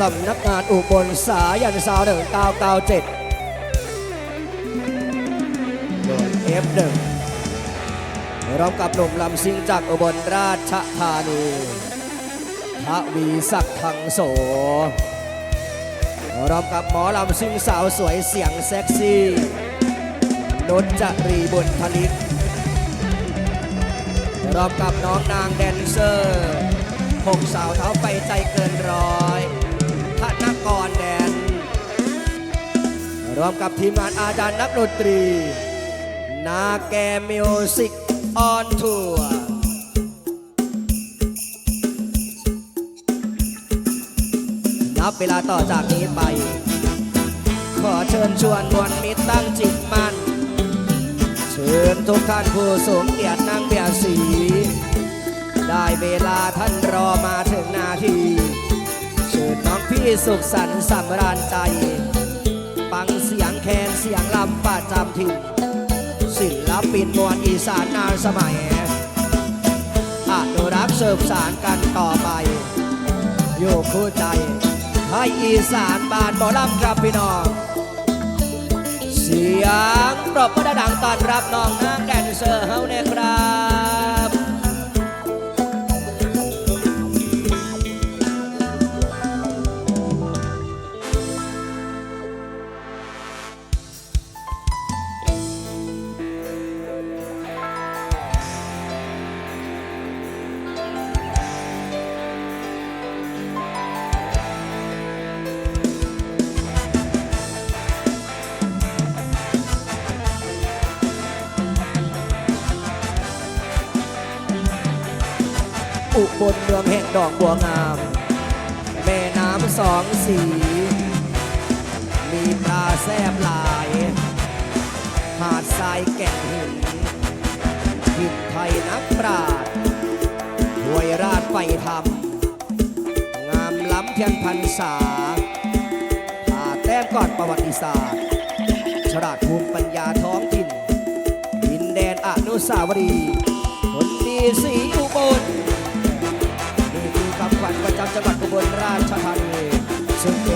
สำนักงานอุบลสายันสาวหนึ่งเก้าเก้าเจ็ดโดย F1 พร้อมกับหนุ่มลำซิงจากอุบลราชธานีทวีศักดิ์ทังโสร้อมกับหมอลำซิงสาวสวยเสียงเซ็กซี่นนจรีบุญธนิตร้อมกับน้องนางแดนเซอร์หกสาวเท้าไปใจเกินร้อย นกรแดนรวมกับทีมงานอาจารย์นักดนตรี นาแกมิวสิกออนทัวร์นับเวลาต่อจากนี้ไป ขอเชิญชวนมวลมิตรตั้งจิตมั่น เชิญทุกท่านผู้สูงเกียรตินั่งเบียสี ได้เวลาท่านรอมาถึงนาที น้องพี่สุขสันต์สำราญใจฟังเสียงแคนเสียงลำประจำถิ่นศิลปินมวลอีสานนานสมัยอนุรักษ์สืบสารกันต่อไปอยู่คู่ใจ ให้อีสานบานบอลำครับพี่น้อง เสียงปรบมือดังต้อนรับน้องนางแดนเซอร์เฮาเนี่ยครับ อกบัวงาม แม่น้ำสองสี มีปลาแซบหลาย หาดทรายแก่งหินหินไทยนักปราดหวยราดไฟธรรมงามล้ำเพียงพันษาผาแต้มก่อนประวัติศาสตร์ ฉลาดภูมิปัญญาท้องถิ่นดินแดนอนุสาวรีย์คนดีสีอุบล จังหวัดอุบลราชธานีซึ่ง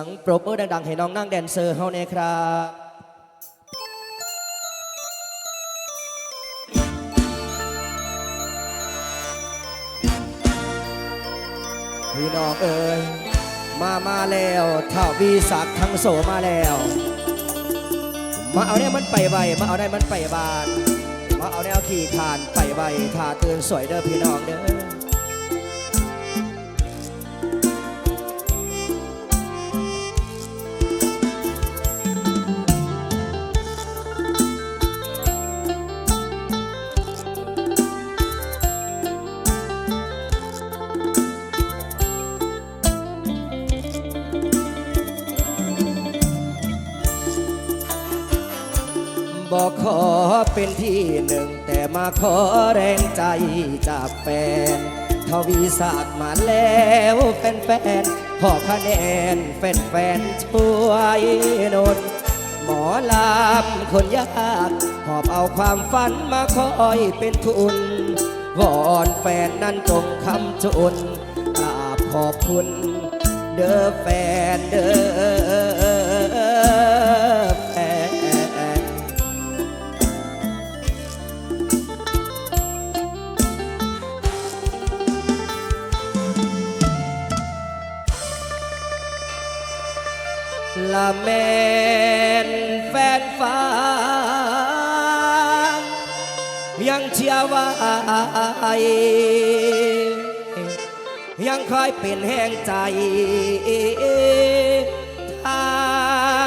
ยงปรบมือดัง ๆ ให้น้องนั่งแดนเซอร์เฮาเนี่ยครับพี่น้องเอ๋ยมามาแล้วท้าววีศักดิ์ทั้งโสมาแล้ว มาเอาเนี่ยมันไปไวมาเอาได้มันไปบาน มาเอาแนวขี่ขานไปไวท่าเตือนสวยเด้อพี่น้องเด้อ บอกขอเป็นที่หนึ่ง แต่มาขอแรงใจจากแฟนทวีศาสตร์มาแล้วแฟนๆขอคะแนนแฟนๆช่วยนนหมอลำคนยากหอบเอาความฝันมาคอยเป็นทุน วอนแฟนนั้นจงคำจุนกราบขอบคุณ เด้อแฟนเด้อ ละแมนแฟนฟ้า ยังเชื่อว่ายังคอยเป็นแห่งใจทา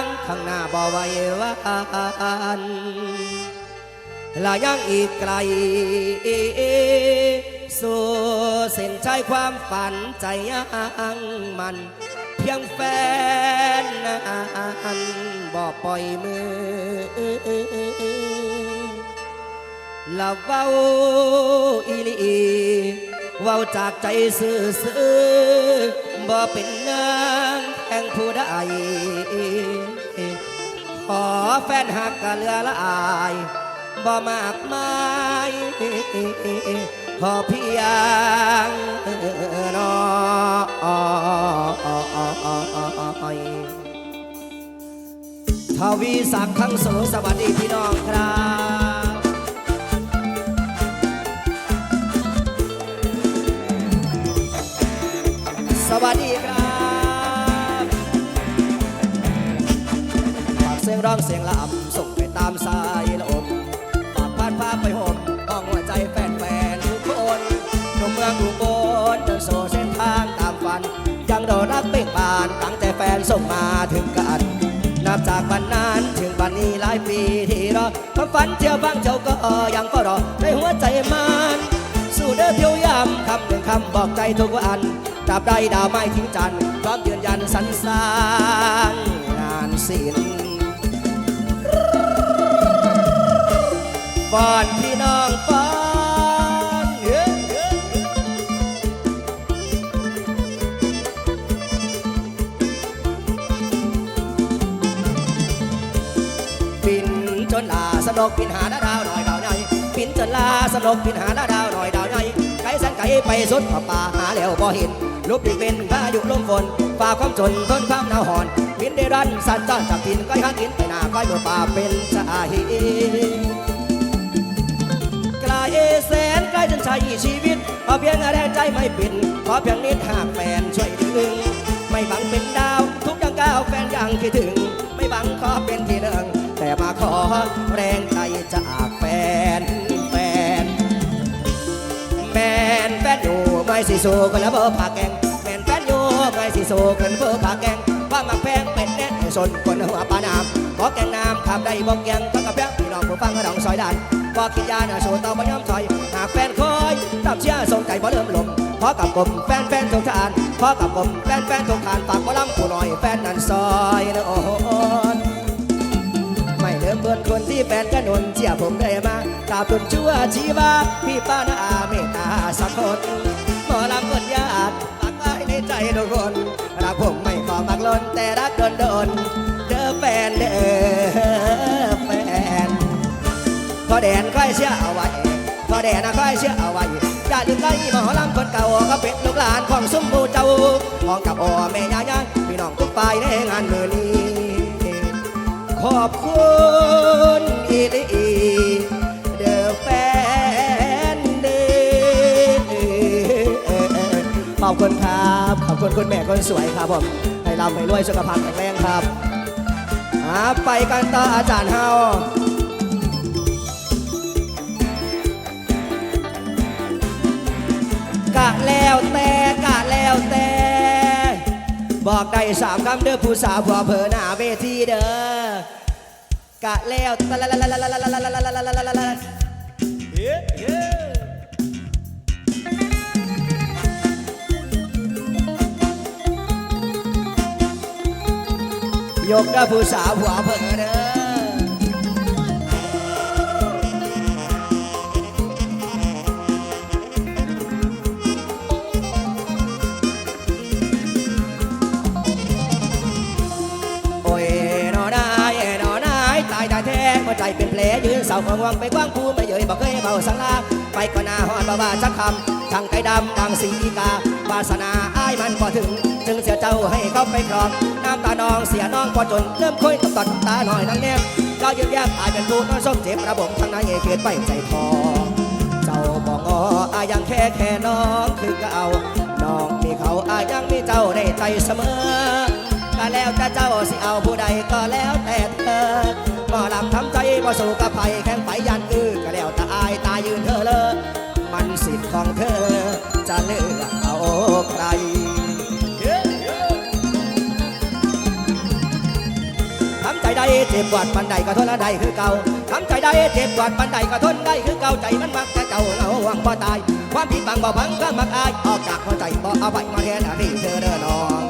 งข้างหน้าบ่ไวหวันลายังอีกไกล สู่เส้นชัยความฝันใจยังมัน พียงแฟนนั้นบ่ปล่อยมือละเว้าอีลีเว้าจากใจซื่อซื่อบ่เป็นนางแห่งผู้ใดขอแฟนหักกะเลือละอายบ่มากมาย ขอเพียงน้อยทวีศักดิ์ทั้งโสสวัสดีพี่น้องครับสวัสดีครับฝากเสียงร้องเสียงลำส่งไปตามสา ฟนส่งมาถึงกัน นับจากวันนั้นถึงวันนี้หลายปีที่รอความฝันเที่ยวบางเจ้าก็ยังก็รอในหัวใจมันสู้เด้อเพียวยำคำหนึ่งคำบอกใจทุกวันตราบใดดาวไม่ทิ้งจันทร์พร้อมยืนยันสรรสร้างงานศิลป์ป้อนพี่น้อง กบินหาดาวหน่อยดาวใหญ่บินจนลาสนกบินหาดาวหน่อยดาวใหญ่ไกลแสนไกลไปสุดป่าป่าหาแล้วบ่เห็นลุกดิเป็นพายุลมฝนฝ่าความจนทนความหนาวหอนบินได้รันสันจรจากทินก้อยหากินไปหน้าก้อยบนป่าเป็นสาหตุไกลแสนไกลจนใช้ชีวิตขอเพียงแรงใจไม่ปิดขอเพียงนิดหากแฟนช่วยดึงไม่บังเป็นดาว ทุกอย่างก้าวแฟนยังคิดถึง ไม่บังขอเป็นที่หนึ่ง ขอแรงใจจากแฟนแฟนแมนแฟนอยู่ไม่สิสูกันแล้วเบอร์ปากแกงแมนแฟนอยู่ไม่สิสูกันเบอร์ปากแกงว่ามักแพงเป็นแน่สนคนหัวปลาน้ำบอกแกงน้ำทำได้บอกยังก็กับแพงพี่น้องผู้ฟังก็ต้องซอยดันบอกกินยาหน้าโชว์เตาบ่ยอมถอยหากแฟนคอยตามเชียร์ส่งใจบ่เริ่มลมขอกับกลมแฟนแฟนทุกทานขอกับกลมแฟนแฟนทุกทานฝากบ่ลำผู้น่อยแฟนนั้นซอยนะโอ้ เดิมเบินคนที่แฟนกระนนเชียผมได้มาตาบจนชั่วชีวาพี่ป้านาอาเมตตาสักคนหมอลำคนญาติฝากไว้ในใจทุกคนรักผมไม่ขอมักล้นแต่รักโดนโดนเด้อแฟนเด้อแฟนพอแดนค่อยเชื่อเอาไว้พอแดนนะค่อยเชื่อเอาไว้อย่าลืมไล่หมอลำคนเก่าก็เป็นลูกหลานของสมบูเจ้าของกับโอแม่ยายาพี่น้องทุกฝ่ายในงานมือนี้ ขอบคุณอีดีเดอแฟนเดขอบคุณครับ ขอบคุณคุณแม่คนสวยครับผมให้เราให้รวยสุขภาพแข็งแรงครับไปกันต่ออาจารย์เฮากะแล้วแต่กะแล้วแต่ บอกได้สามคำเด้อผู้สาวผัวเผลอหน้าเวทีเด้อ กะแล้วตะละละละละละละละละละละละละละเฮ้เฮ้ยกได้ผู้สาวผัวเพิง หัวใจเป็นแผลยืนเสาของวังไปกว้างภูไม่เยยบอกเคยเบาสังลาไปก็นาหอนบ่ว่าจักคำช่างไก่ดำดังสีกาวาสนาอ้ายมันพอถึง จึงเสียเจ้าให้เขาไปครองน้ำตานองเสียน้องพอจนเริ่มคุยกับตัดตาหน่อยนั่งแนมเจ้ายืนแยกอายเป็นผู้น้องส้มเจ็บระบบทางในเอเกิดไปใจคอเจ้าบอกออายยังแค่แค่น้องคือเก่าน้องมีเขาอายยังมีเจ้าในใจเสมอก็แล้วแต่เจ้าสิเอาผู้ใดก็แล้วแต่เธอ บ่ลำทำใจบ่สู้กับไผแข่งไปยันอือก็แล้วแต่อายตายยืนเธอเลยมันสิทธิ์ของเธอ จะเลือกเอาใครทำใจได้เจ็บปวดปันใดก็ทนได้คือเก่าทำใจได้เจ็บปวดปันใดก็ทนได้คือเก่าใจมันมักแต่เจ้าเงาหวังบ่ตาย ความผิดบังบ่พังก็มักอายออกจากหัวใจบ่เอาไปมาแทนอดีตเธอเด้อน้อง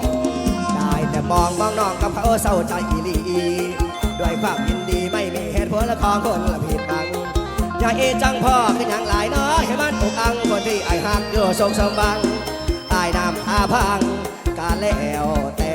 ได้แต่มองมองน้องกับเขาเศร้าใจอีหลี ด้วยความยินดีไม่มีเหตุผลและของคนละผิดบังอย่าเอจังพ่อคืออย่างหลายน้อยให้มันถูกอังคนที่ไอายหักอยู่ทรงสมบังอายนำอาพังกาแล้วแต่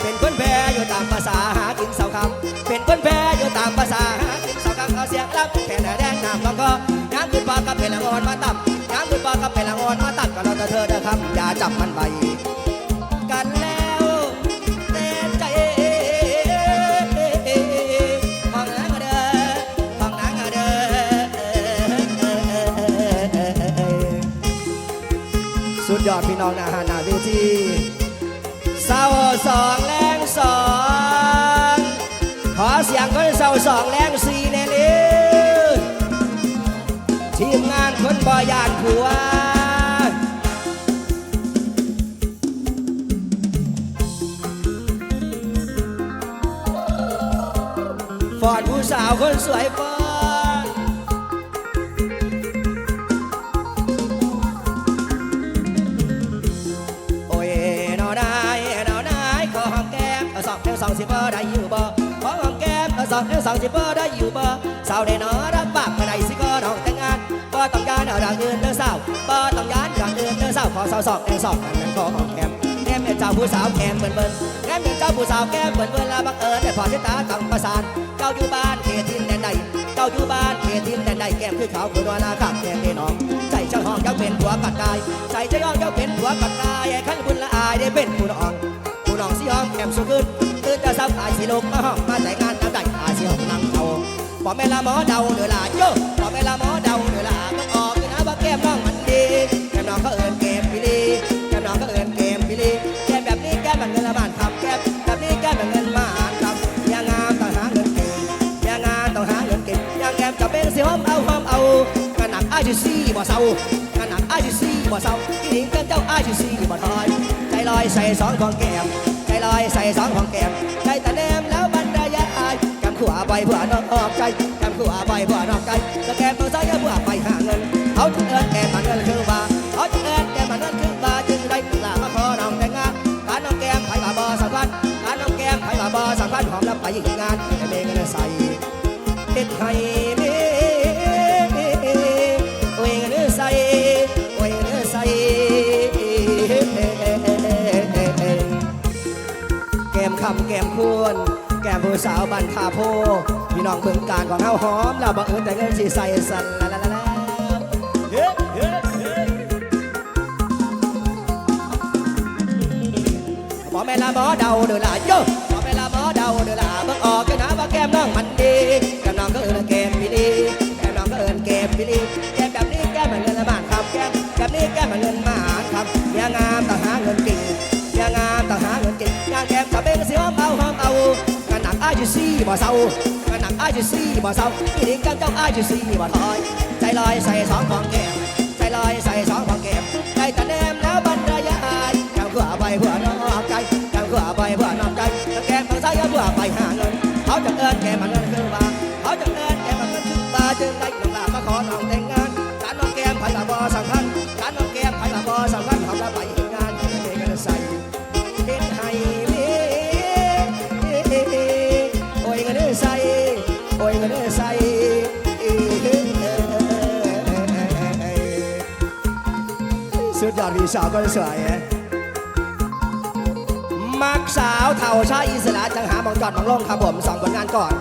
เป็นคนแพ้อยู่ตามภาษาหากินเสาคำเป็นคนแพ้อยู่ตามภาษาหากินเสาคำเอาเสียงรับแค่แดงน้ำก็ก็น้ำขึ้นปากกับเป็นละงอนมาตับน้ำ กับเป็นละงอนมาตับก็เราแต่เธอเด้อคำอย่าจับมันไปกันแล้วแต่ใจห้องนั้นก็เด้อห้องนั้นก็เด้อสุดยอดพี่น้องนะฮะหนาเวทีเศร้าสองแรงสองขอเสียงคนเศร้าสองแรงสี่แน่เลยทีมงานคนบ่ยานผัว สาวคนสวยฟอนโอ้ยนอนายนอนายขอหอมแก้มสองเอวสองสิบเบอได้อยู่บ่ขอหอมแก้มสองเอวสองสิบเบอได้อยู่บ่สาวได้นอรักปากเมื่อใดสิก็น้องแต่งงานบ่ต้องการเอาดังอื่นเด้อสาวบ่ต้องยานดังอื่นเด้อสาวขอสาวสองเอวสองนั้นขอหอมแก้มแก้มเป็นเจ้าผู้สาวแก้มเบิ่นเบิ่นแก้มเป็นเจ้าผู้สาวแก้มเบิ่นเบิ่นลาบังเอิญได้พอที่ตาต้องประสาน จ้าอยู่บ้านเขตทินแดนใด เจ้าอยู่บ้านเขตทินแดนใดแก้มคือขาวคือวานาขับแก้มพี่น้องใจเจ้าห้องเจ้าเป็นผัวกัดกายใจเจ้าห้องเจ้าเป็นผัวกัดกายขั้นบุญละอายได้เป็นผู้น้องผู้น้องสิยอมแก้มสุขึ้นตื่นแต่เช้าตายสิลกมาห้องมาแต่งงานน้ำใดอาสิห้องนั่งเจ้าปอแม่ละหมอเดาเดือลาโยปอแม่ละหมอเดาเดือลาต้องออกนะว่าแก้มน้องมันดีแก้มน้องเขาเอินเกมพิลีแก้มน้องเขาเอินเกมพิลีแก้มแบบนี้แก้มแบบเงินละบาทคำแก้มแบบนี้แก้มแบบเงิน กระหนักอ้ายซี่บ่เศร้ากระหนักอ้ายซี่บ่เศร้าอีหญิงกันเจ้าอายซี่บ่ทอย ใจลอยใส่สองของแก้มใจลอยใส่สองของแก้มใจตะแนมแล้วบรรยายก้มขัวใบเพื่อนอกใจก้มขัวใบเพื่อนอกใจก็แก สาวบันทาโพพี่น้องเบิ่งการของเฮาหอมแล้วบังเอิญแต่เงินสิใส่สั่นละละละละเฮ้เฮ้เฮ้บอแม่ละบอเดาเด้อล่ะโยบอแม่ละบอเดาเด้อล่ะเบิ่งออกกันนะว่าแก้มน้องมันดีแก้มน้องก็เอิ้นแก้มพี่ลีแก้มน้องก็เอิ้นแก้มพี่ลีแก้มแบบนี้แก้มเหมือนเงินละบาทครับแก้มแบบนี้แก้มเหมือนเงินมา บ่เศร้าก็นหนักอายจะซี่บ่เศร้าอีนี่กันเจ้าอายจะซี่บ่ถอยใจลอยใส่สองของแก้มใจลอยใส่สองของแก้มใจตะแนมแล้วบรรยายแก้มเพื่อไปเพื่อนอกใจแก้มเพื่อไปเพื่อนอกใจแก้มทางซ้ายเพื่อไปหาเงินเขาจะเอินแก้มมันเงินคือว่าเขาจะเอินแก้มมันเงินคือว่าจึงได้ลงลามาขอน้องเต็ง อีสาวก็สวยมักสาวเท่าชาอิสระจังหาบองจอดบองลงครับผมสองผลงานก่อน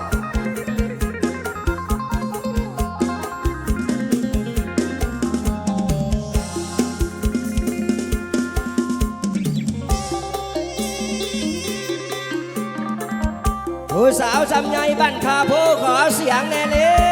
ผู้สาวสำไยบ้านคาผู้ขอเสียงแน่เร็ว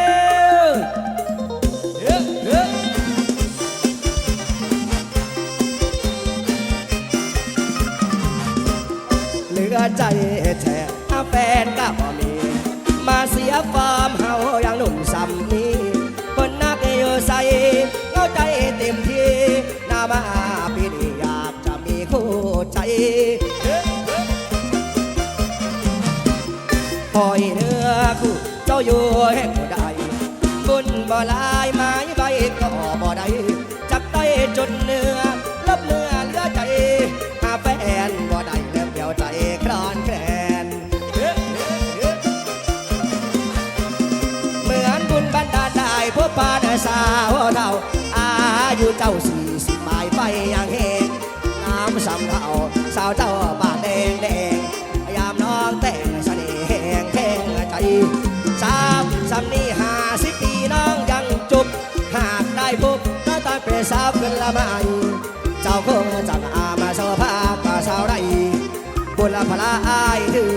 อยู่แห่งใดบุญบ่ลายไม้ใบก็บ่ได้จับได้จนเนื้อลบเนื้อเลือใจหาแฟนบ่ได้เริ่มเดียวใจคลอนแคลนเหมือนบุญบันดาลได้พบปาดสาวเท่าอายุเจ้าสี่สิบปลายไปอย่างเฮงน้ำสำเท่าสาวเจ้าามสำนี่ห้าสิบปีน้องยังจุบหากได้พบน้าตาเป็นสาวขึ้นละไม่เจ้าคงจังอามาโซภากาสาวไรบุญละพลาอายถือ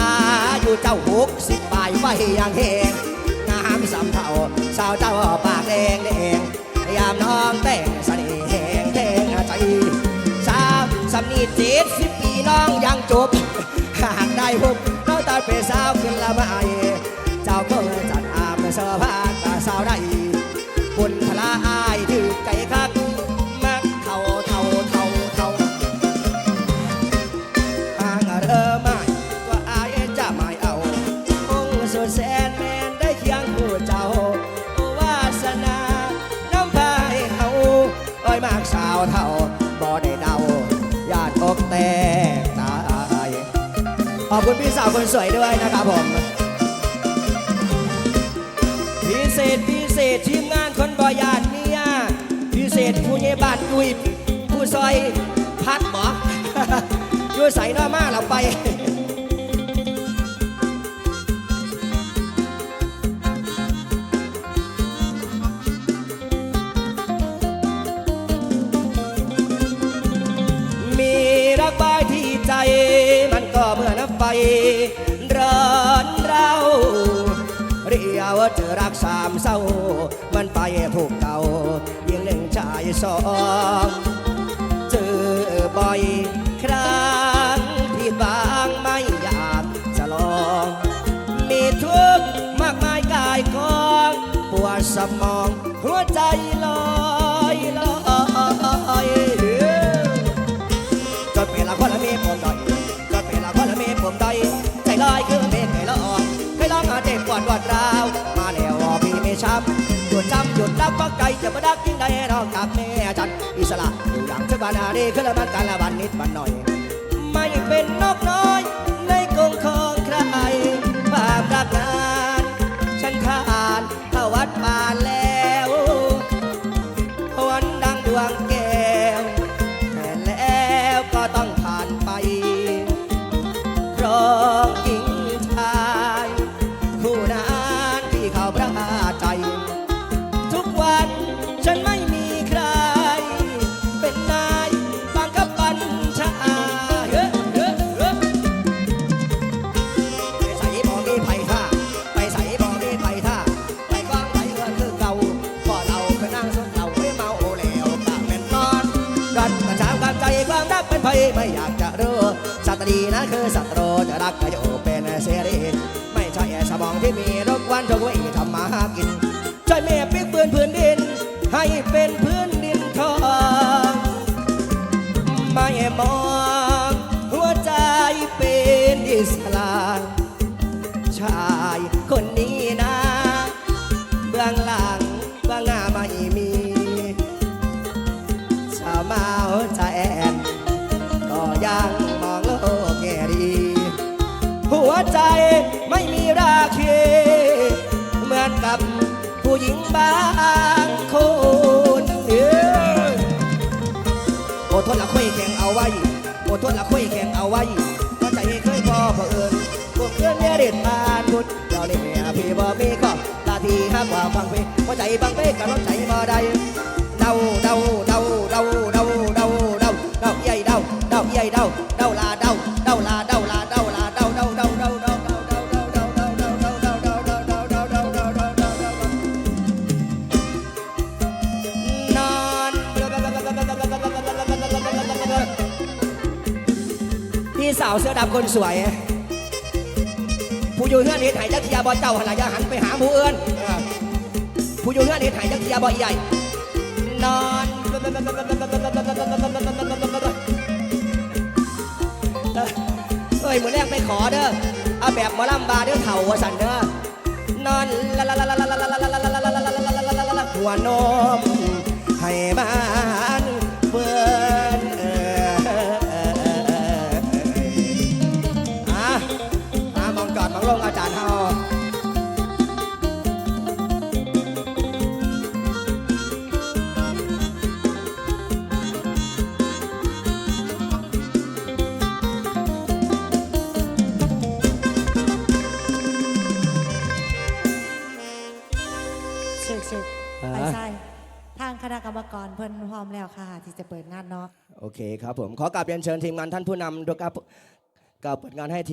อายุเจ้าหกสิบปลายไปอย่างแหงงามสำเทาสาวเจ้าปากแดงแดงยามน้องแต่งเสน่ห์แหงแทงใจสาวสำนีเจ็ดสิบปีน้องยังจบ หากได้พบน้องตาเป็นสาวขึ้นละไม่เจ้าก็จัดอามเสื้อผ้าตาสาวได้ อยมากสาวเท่าบ่ได้เดาญาติอกแตกตายขอบคุณพี่สาวคนสวยด้วยนะครับผมพิเศษพิเศษทีมงานคนบอยานเมียพิเศษผู้ใหญ่บานดุยผู้ซอยพัดหมออยู่ใส่หน้ามาเราไป ร้อนเราเรียกว่าเจอรักสามเศร้า มันไปผูกเก่ายิ่งหนึ่งชายสองเจอบ่อยครั้งที่บางไม่อยากจะลอง มีทุกข์มากมายกายกองปวดสมองหัวใจลอยลอย ดวดราว มาแล้วอพี่ไม่ช้ำหยุดช้ำหยุดรับปักใจจะมาดักยิ่งใดนอกจากแม่จันอิสระอยู่อย่างเชบานาดีขึ้นละมันการละวันนิดวันหน่อย ไม่เป็นนกน้อยในกรงของใครภาพรักงาน ฉันขานเวัดมาแล้วักก็อยู่เป็นเสรีไม่ใช่สมองที่มีรบกวนทุกเว หัวใจไม่มีราคี เหมือนกับผู้หญิงบางคนโอดทนละคุยแข่งเอาไว้โอดทนละคุยแข่งเอาไว้ก็ใจเคยพอพอเผอิญพวกเพื่อนเนี่ยเด็ดปานบุญเราเนี่ยพี่บ่มีก็ตาทีห้ากว่าฟังไปพอใจบังไปกับน้องใจบ่ได้เดาเดาเดาเดาาวเสื้อดำคนสวย ผู้อยู่เฮือนเห็นหายจักเทียบ่เจ้าหันหลังหันไปหาผู้อื่นผู้อยู่เฮือนเห็นหายจักเทียบ่ใหญ่นอนเอ้ยมือแรกไปขอเด้อเอาแบบมอลำบาเด้อเถ่าสันเด้อนอนหัวนม มแล้วค่ะ ที่จะเปิดงานเนาะ โอเคครับผม ขอกราบเรียนเชิญทีมงานท่านผู้นำด้วยครับกราบเปิดงานให้ทีม